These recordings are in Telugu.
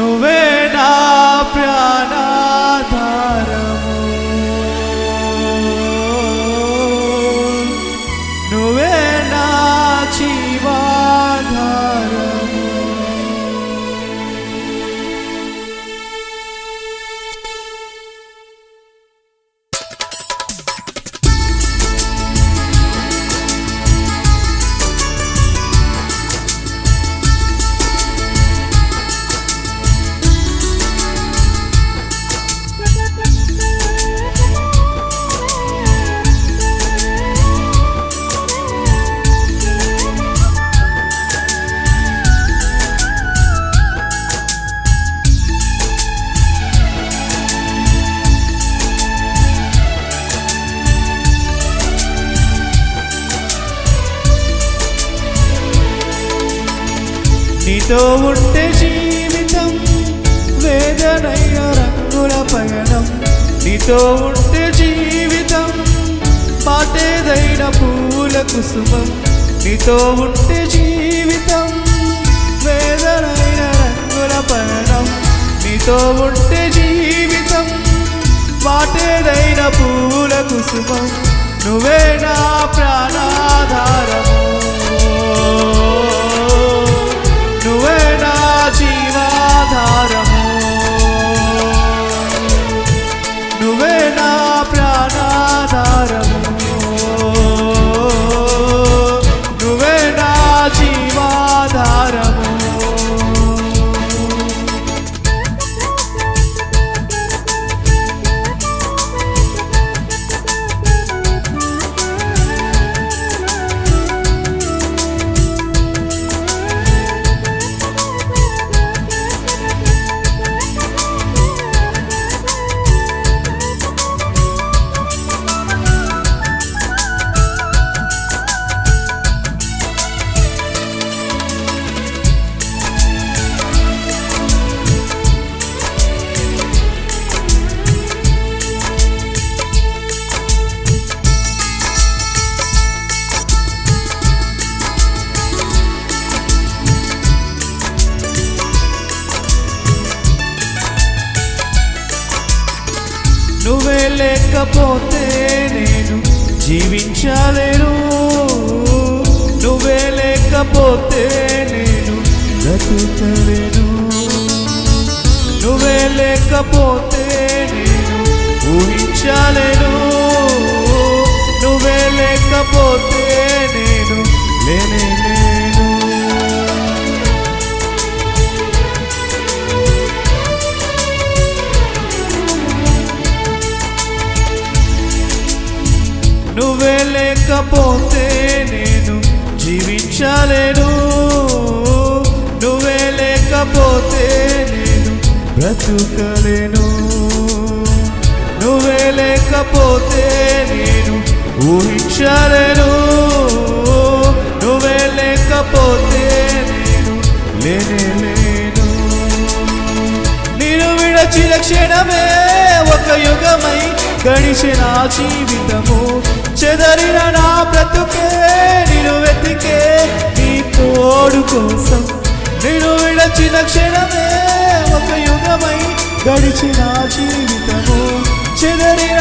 no ver. నీతో ఉంటే జీవితం వేదనయ్య రంగుల పయనం. నీతో ఉంటే జీవితం పాటేదైన పూల కుసుమం. నీతో ఉంటే జీవితం వేదనైన రంగుల పయనం. నీతో ఉంటే జీవితం వాటేదైన పూల కుసుమం. నువ్వే నా ప్రాణాధారము. లేకపోతే నేను జీవించలేను. నువ్వే లేకపోతే నేను బ్రతుకలేను. నువ్వే లేకపోతే నేను ఊహించలేను. లేకపోతే నేను జీవించలేను. నువ్వే లేకపోతే నేను బ్రతుకలేను. నువ్వే లేకపోతే నేను ఊహించలేను. నువ్వే లేకపోతే నేను లేనే లేను నేను విడచిన క్షణమే ఒక యుగమై గడిచిన జీవితము. చెదరిన నా బ్రతుకే నేను వెతికే నీ తోడు కోసం. నేను విడచిన క్షణమే ఒక యుగమై గడిచిన జీవితము. చెదరిన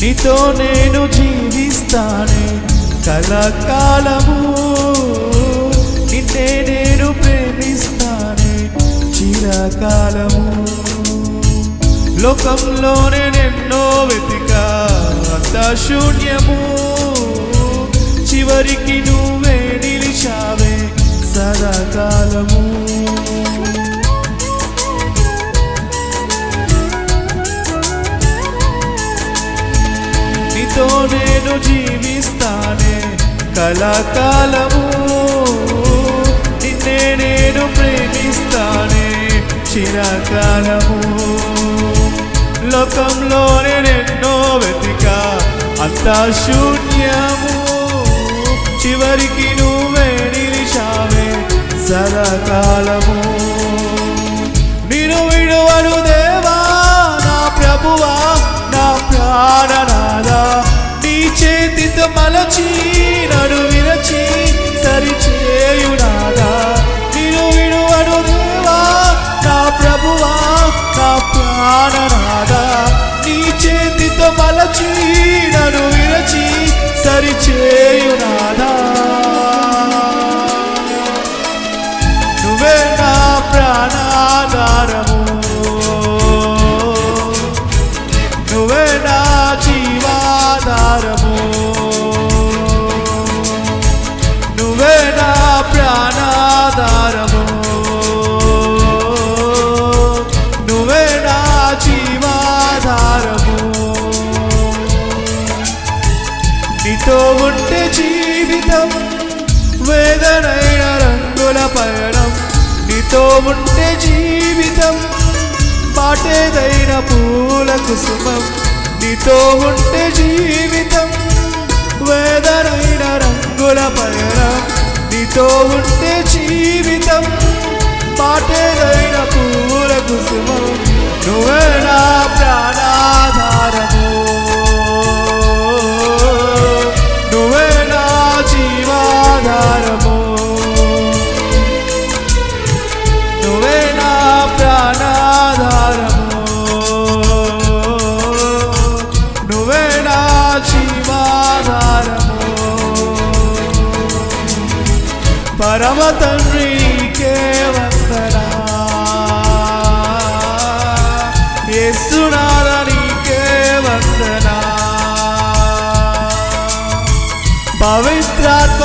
నీతో నేను జీవిస్తానే కలకాలము నిన్నే నేను ప్రేమిస్తానే చిరకాలము. లోకంలోనే ఎన్నో వెతికా అంత శూన్యము. చివరికి నువ్వు నేను జీవిస్తానే కళాకాలము. నిన్నే నేను ప్రేమిస్తానే చిరకాలము. లోకంలోనే ఎన్నో వెతిక అంతా శూన్యము. చివరికి నువ్వే నిలిచావే సదాకాలము. నిను విడువను దేవా నా ప్రభువా నా ప్రాణనాదా చేతితో మలచి పయనం నీతో ఉంటే జీవితం మాటేదైన పూల కుసుమం నీతో ఉంటే జీవితం వేదనైన రంగుల పయనం నీతో ఉంటే జీవితం మాటేదైన పూల కుసుమం పరమ తండ్రికే వందనా ఎస్సునాదనికే వందనా పవిత్రాత్మ